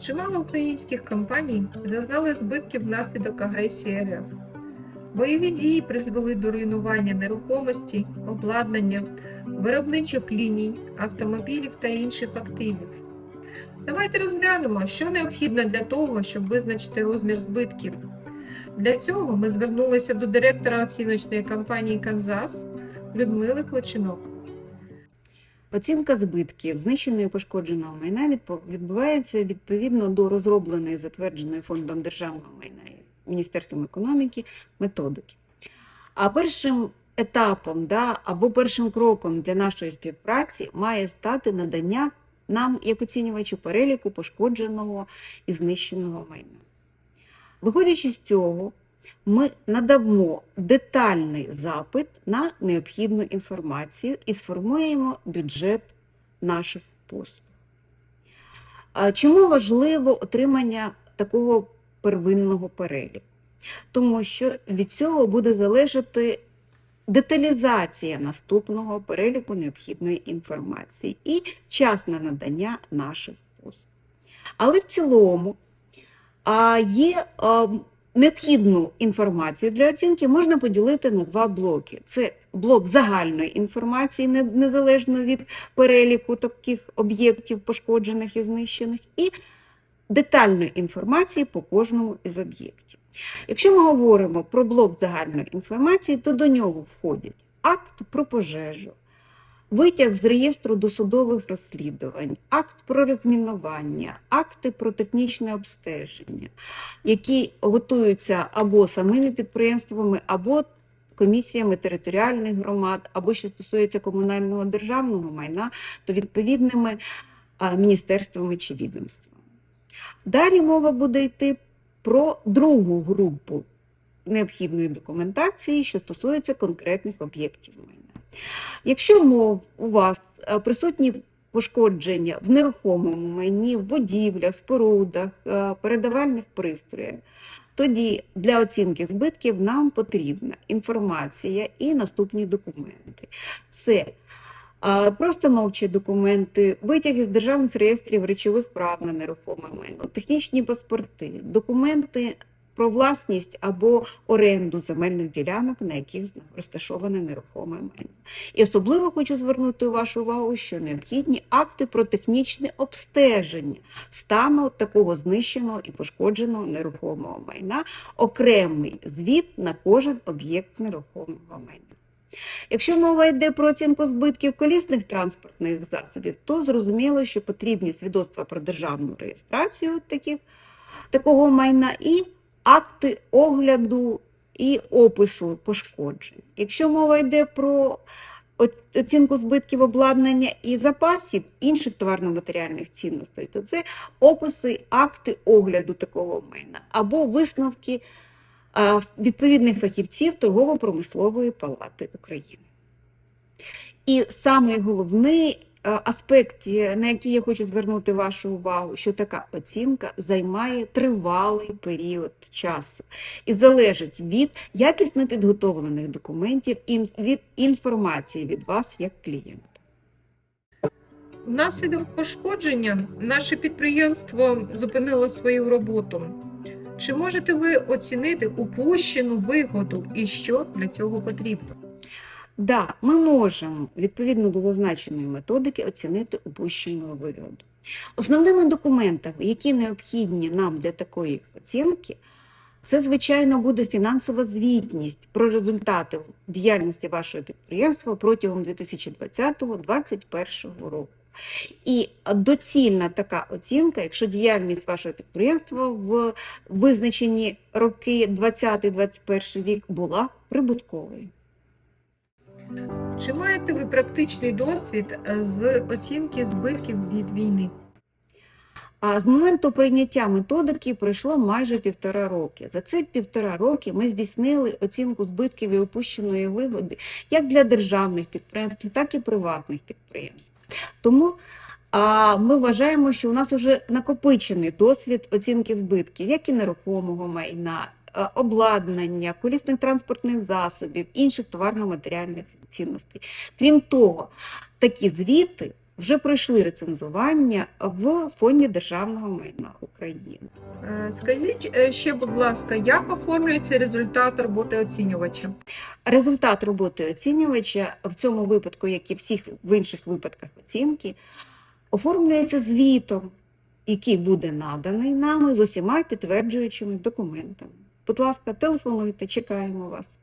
Чимало українських компаній зазнали збитків внаслідок агресії РФ. Бойові дії призвели до руйнування нерухомості, обладнання, виробничих ліній, автомобілів та інших активів. Давайте розглянемо, що необхідно для того, щоб визначити розмір збитків. Для цього ми звернулися до директора оціночної компанії Канзас Людмили Клочинок. Оцінка збитків знищеного і пошкодженого майна відбувається відповідно до розробленої, затвердженої фондом державного майна і Міністерством економіки методики. А першим етапом да, або першим кроком для нашої співпраці має стати надання нам, як оцінювачу, переліку пошкодженого і знищеного майна. Виходячи з цього, ми надамо детальний запит на необхідну інформацію і сформуємо бюджет наших послуг. Чому важливо отримання такого первинного переліку? Тому що від цього буде залежати деталізація наступного переліку необхідної інформації і час на надання наших послуг. Але в цілому є необхідну інформацію для оцінки можна поділити на два блоки. Це блок загальної інформації, незалежно від переліку таких об'єктів, пошкоджених і знищених, і детальної інформації по кожному із об'єктів. Якщо ми говоримо про блок загальної інформації, то до нього входять акт про пожежу, витяг з реєстру досудових розслідувань, акт про розмінування, акти про технічне обстеження, які готуються або самими підприємствами, або комісіями територіальних громад, або що стосується комунального державного майна, то відповідними міністерствами чи відомствами. Далі мова буде йти про другу групу необхідної документації, що стосується конкретних об'єктів майна. Якщо мов у вас е, присутні пошкодження в нерухомому майні, в будівлях, спорудах, е, передавальних пристроях, тоді для оцінки збитків нам потрібна інформація і наступні документи. Це а, простановчі документи, витяги з державних реєстрів речових прав на нерухоме майно, технічні паспорти, документи власність або оренду земельних ділянок, на яких розташоване нерухоме майно. І особливо хочу звернути вашу увагу, що необхідні акти про технічне обстеження стану такого знищеного і пошкодженого нерухомого майна, окремий звіт на кожен об'єкт нерухомого майна. Якщо мова йде про оцінку збитків колісних транспортних засобів, то зрозуміло, що потрібні свідоцтва про державну реєстрацію таких, такого майна і акти огляду і опису пошкоджень. Якщо мова йде про оцінку збитків обладнання і запасів інших товарно-матеріальних цінностей, то це описи, акти огляду такого майна або висновки відповідних фахівців Торгово-промислової палати України. І самий головний е, на який я хочу звернути вашу увагу, що така оцінка займає тривалий період часу і залежить від якісно підготовлених документів і від інформації від вас як клієнта. Внаслідок пошкодження наше підприємство зупинило свою роботу. Чи можете ви оцінити упущену вигоду і що для цього потрібно? Да, ми можемо відповідно до зазначеної методики оцінити упущену вигоду. Основними документами, які необхідні нам для такої оцінки, це, звичайно, буде фінансова звітність про результати діяльності вашого підприємства протягом 2020-2021 року. І доцільна така оцінка, якщо діяльність вашого підприємства в визначені роки 2020-2021 рік була прибутковою. Чи маєте ви практичний досвід е, з оцінки збитків від війни? А з моменту прийняття методики пройшло майже півтора роки. За ці півтора роки ми здійснили оцінку збитків і опущеної вигоди як для державних підприємств, так і приватних підприємств. Тому а, ми вважаємо, що у нас вже накопичений досвід оцінки збитків, як і нерухомого майна, обладнання, колісних транспортних засобів, інших товарно-матеріальних цінностей. Крім того, такі звіти вже пройшли рецензування в Фонді державного майна України. Е, Скажіть е, ще, будь ласка, як оформлюється результат роботи оцінювача? Результат роботи оцінювача в цьому випадку, як і всіх в інших випадках оцінки, оформлюється звітом, який буде наданий нами з усіма підтверджуючими документами. Будь ласка, телефонуйте, чекаємо вас.